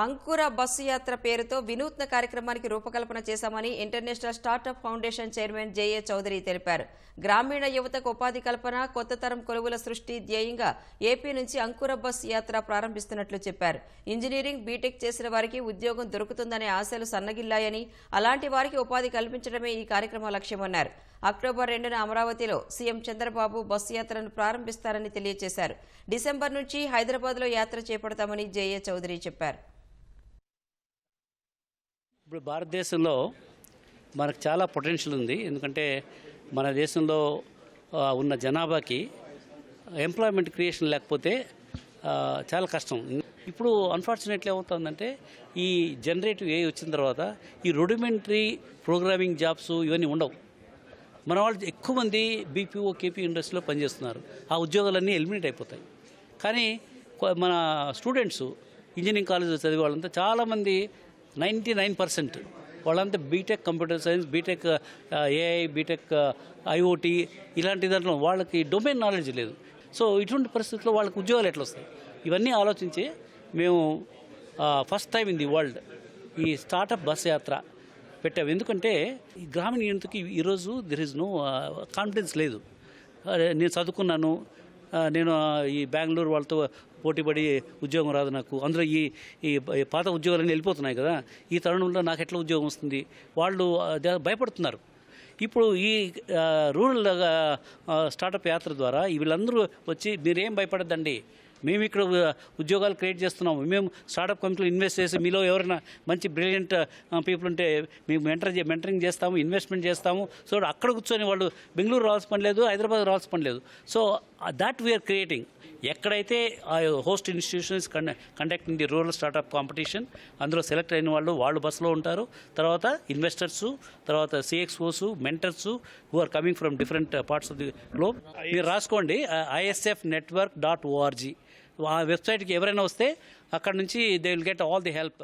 అంకుర బస్సు యాత్ర పేరుతో వినూత్న కార్యక్రమానికి రూపకల్పన చేశామని international startup foundation chairman J A Chowdary తెలిపారు. గ్రామీణ యువతకు ఉపాధి కల్పన కొత్త తరం కొలువుల సృష్టి ధ్యేయంగా ఏపీ నుంచి అంకుర బస్ యాత్ర ప్రారంభిస్తున్నట్లు చెప్పారు. ఇంజనీరింగ్ బీటెక్ చేసిన వారికి ఉద్యోగం దొరుకుతుందనే ఆశలు సన్నగిల్లాయని అలాంటి వారికి ఉపాధి కల్పించడమే ఈ కార్యక్రమ లక్ష్యమన్నారు. అక్టోబర్ రెండున అమరావతిలో సీఎం చంద్రబాబు బస్సు యాత్రను ప్రారంభిస్తారని తెలియజేశారు. డిసెంబర్ నుంచి హైదరాబాద్లో యాత్ర చేపడతామని జేఏ చౌదరి చెప్పారు. ఇప్పుడు భారతదేశంలో మనకు చాలా పొటెన్షియల్ ఉంది. ఎందుకంటే మన దేశంలో ఉన్న జనాభాకి ఎంప్లాయ్మెంట్ క్రియేషన్ లేకపోతే చాలా కష్టం. ఇప్పుడు అన్ఫార్చునేట్లీ ఏమవుతుందంటే ఈ జనరేటివ్ ఏ వచ్చిన తర్వాత ఈ రొడిమెంటరీ ప్రోగ్రామింగ్ జాబ్స్ ఇవన్నీ ఉండవు. మన వాళ్ళు ఎక్కువ మంది బీపీఓ కేపీ ఇండస్ట్రీలో పనిచేస్తున్నారు. ఆ ఉద్యోగాలన్నీ ఎలిమినేట్ అయిపోతాయి. కానీ మన స్టూడెంట్స్ ఇంజనీరింగ్ కాలేజ్ చదివే వాళ్ళంతా చాలామంది నైంటీ నైన్ పర్సెంట్. వాళ్ళంతా BTech computer science BTech AI BTech IoT ఇలాంటి దాంట్లో వాళ్ళకి డొమైన్ నాలెడ్జ్ లేదు. సో ఇటువంటి పరిస్థితుల్లో వాళ్ళకి ఉద్యోగాలు ఎట్లా వస్తాయి ఇవన్నీ ఆలోచించి మేము first time in the world ఈ స్టార్టప్ బస్ యాత్ర పెట్టాము ఎందుకంటే ఈ గ్రామీణ యూనిట్కి ఈరోజు దిర్ ఇస్ నో కాన్ఫిడెన్స్ లేదు. నేను చదువుకున్నాను నేను ఈ బెంగళూరు వాళ్ళతో పోటీపడి ఉద్యోగం రాదు నాకు. అందులో ఈ ఈ పాత ఉద్యోగాలన్నీ వెళ్ళిపోతున్నాయి కదా. ఈ తరుణంలో నాకు ఎట్లా ఉద్యోగం వస్తుంది? వాళ్ళు భయపడుతున్నారు. ఇప్పుడు ఈ రూరల్ స్టార్టప్ యాత్ర ద్వారా వీళ్ళందరూ వచ్చి మీరేం భయపడద్దండి? మేము ఇక్కడ ఉద్యోగాలు క్రియేట్ చేస్తున్నాము. మేము స్టార్టప్ కంపెనీలు ఇన్వెస్ట్ చేసి మీలో ఎవరైనా మంచి బ్రిలియంట్ పీపుల్ ఉంటే మేము మెంటర్ మెంటరింగ్ చేస్తాము ఇన్వెస్ట్మెంట్ చేస్తాము. సో అక్కడ కూర్చొని వాళ్ళు బెంగళూరు రావాల్సిన పని లేదు హైదరాబాద్ రావాల్సిన పని లేదు. సో దాట్ వీఆర్ క్రియేటింగ్ ఎక్కడైతే ఆ host institutions conducting the rural startup competition అందులో సెలెక్ట్ అయిన వాళ్ళు వాళ్ళు బస్సులో ఉంటారు. తర్వాత ఇన్వెస్టర్స్ తర్వాత CXOs mentors who are coming from different parts of the globe మీరు రాసుకోండి ఐఎస్ఎఫ్ నెట్వర్క్ డాట్ ఓఆర్జీ ఆ వెబ్సైట్కి ఎవరైనా వస్తే అక్కడ నుంచి they will get all the help